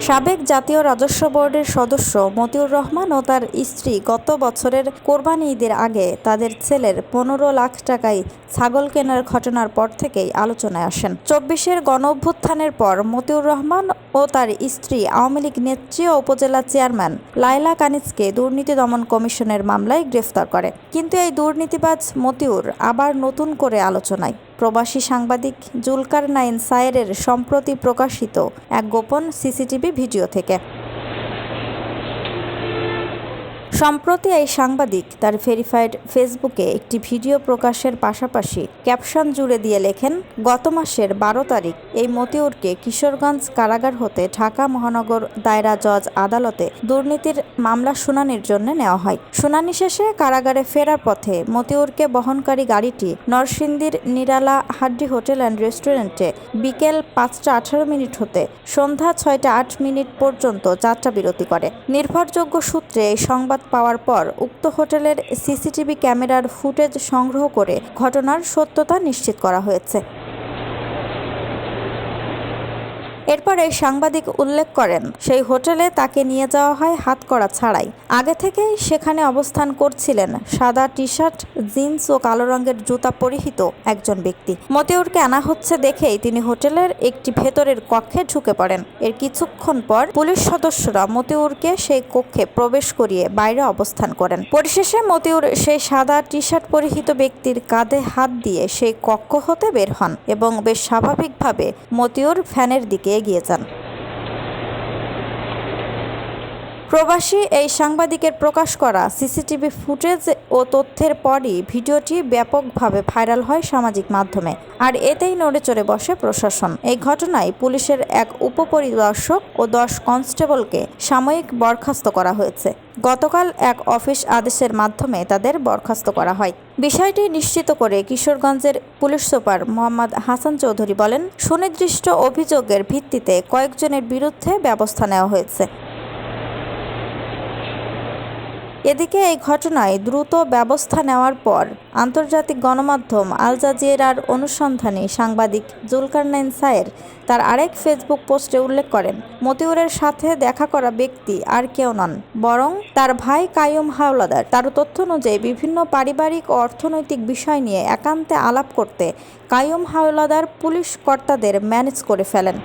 সাবেক জাতীয় রাজস্ব বোর্ডের সদস্য মতিউর রহমান ও তার স্ত্রী গত বছরের কোরবানি ঈদের আগে তাদের ছেলের পনেরো লাখ টাকায় ছাগল কেনার ঘটনার পর থেকেই আলোচনায় আসেন। চব্বিশের গণ অভ্যুত্থানের পর মতিউর রহমান ও তার স্ত্রী আওয়ামী লীগ নেত্রী ও উপজেলা চেয়ারম্যান লাইলা কানিজকে দুর্নীতি দমন কমিশনের মামলায় গ্রেফতার করে। কিন্তু এই দুর্নীতিবাজ মতিউর আবার নতুন করে আলোচনায়। প্রবাসী সাংবাদিক জুলকার নাইন সায়েরের সম্প্রতি প্রকাশিত এক গোপন সিসিটিভি ভিডিও থেকে। সম্প্রতি এই সাংবাদিক তার ভেরিফাইড ফেসবুকে একটি ভিডিও প্রকাশের পাশাপাশি ক্যাপশন জুড়ে দিয়ে লেখেন, গত মাসের বারো তারিখ এই মতিউরকে কিশোরগঞ্জ কারাগার হতে ঢাকা মহানগর দায়রা জজ আদালতে দুর্নীতির মামলা শুনানির জন্য নেওয়া হয়। শুনানি শেষে কারাগারে ফেরার পথে মতিউরকে বহনকারী গাড়িটি নরসিংদীর নিরালা হাড্ডি হোটেল অ্যান্ড রেস্টুরেন্টে বিকেল পাঁচটা আঠারো মিনিট হতে সন্ধ্যা ছয়টা আট মিনিট পর্যন্ত যাত্রা বিরতি করে। নির্ভরযোগ্য সূত্রে এই সংবাদ পাওয়ার পর উক্ত হোটেলের সিসিটিভি ক্যামেরার ফুটেজ সংগ্রহ করে ঘটনার সত্যতা নিশ্চিত করা হয়েছে। এরপর সাংবাদিক উল্লেখ করেন, সেই হোটেলে তাকে নিয়ে যাওয়া হয় হাতকড়া ছাড়াই। আগে থেকেই সেখানে অবস্থান করছিলেন সাদা টি শার্ট জিন্স ও কালো রঙের জুতা পরিহিত একজন ব্যক্তি। মতিউরকে আনা হচ্ছে দেখেই তিনি হোটেলের একটি ভেতরের কক্ষে ঢুকে পড়েন। এর কিছুক্ষণ পর পুলিশ সদস্যরা মতিউরকে সেই কক্ষে প্রবেশ করিয়ে বাইরে অবস্থান করেন। পরিশেষে মতিউর সেই সাদা টি শার্ট পরিহিত ব্যক্তির কাঁধে হাত দিয়ে সেই কক্ষ হতে বের হন এবং বেশ স্বাভাবিকভাবে মতিউর ফ্যানের দিকে এগিয়ে প্রবাসী এই সাংবাদিকের প্রকাশ করা সিসিটিভি ফুটেজ ও তথ্যের পরই ভিডিওটি ব্যাপকভাবে ভাইরাল হয় সামাজিক মাধ্যমে। আর এতেই নড়ে চড়ে বসে প্রশাসন। এই ঘটনায় পুলিশের এক উপপরিদর্শক ও দশ কনস্টেবলকে সাময়িক বরখাস্ত করা হয়েছে। গতকাল এক অফিস আদেশের মাধ্যমে তাদের বরখাস্ত করা হয়। বিষয়টি নিশ্চিত করে কিশোরগঞ্জের পুলিশ সুপার মোহাম্মদ হাসান চৌধুরী বলেন, সুনির্দিষ্ট অভিযোগের ভিত্তিতে কয়েকজনের বিরুদ্ধে ব্যবস্থা নেওয়া হয়েছে। এদিকে এই ঘটনায় দ্রুত ব্যবস্থা নেওয়ার পর আন্তর্জাতিক গণমাধ্যম আল জাজিরার অনুসন্ধানী সাংবাদিক জুলকারনাইন সায়ের তার আরেক ফেসবুক পোস্টে উল্লেখ করেন, মতিউরের সাথে দেখা করা ব্যক্তি আর কেউ নন, বরং তার ভাই কায়ুম হাওলাদার। তার তথ্য অনুযায়ী বিভিন্ন পারিবারিক ও অর্থনৈতিক বিষয় নিয়ে একান্তে আলাপ করতে কায়ুম হাওলাদার পুলিশ কর্তাদের ম্যানেজ করে ফেলেন।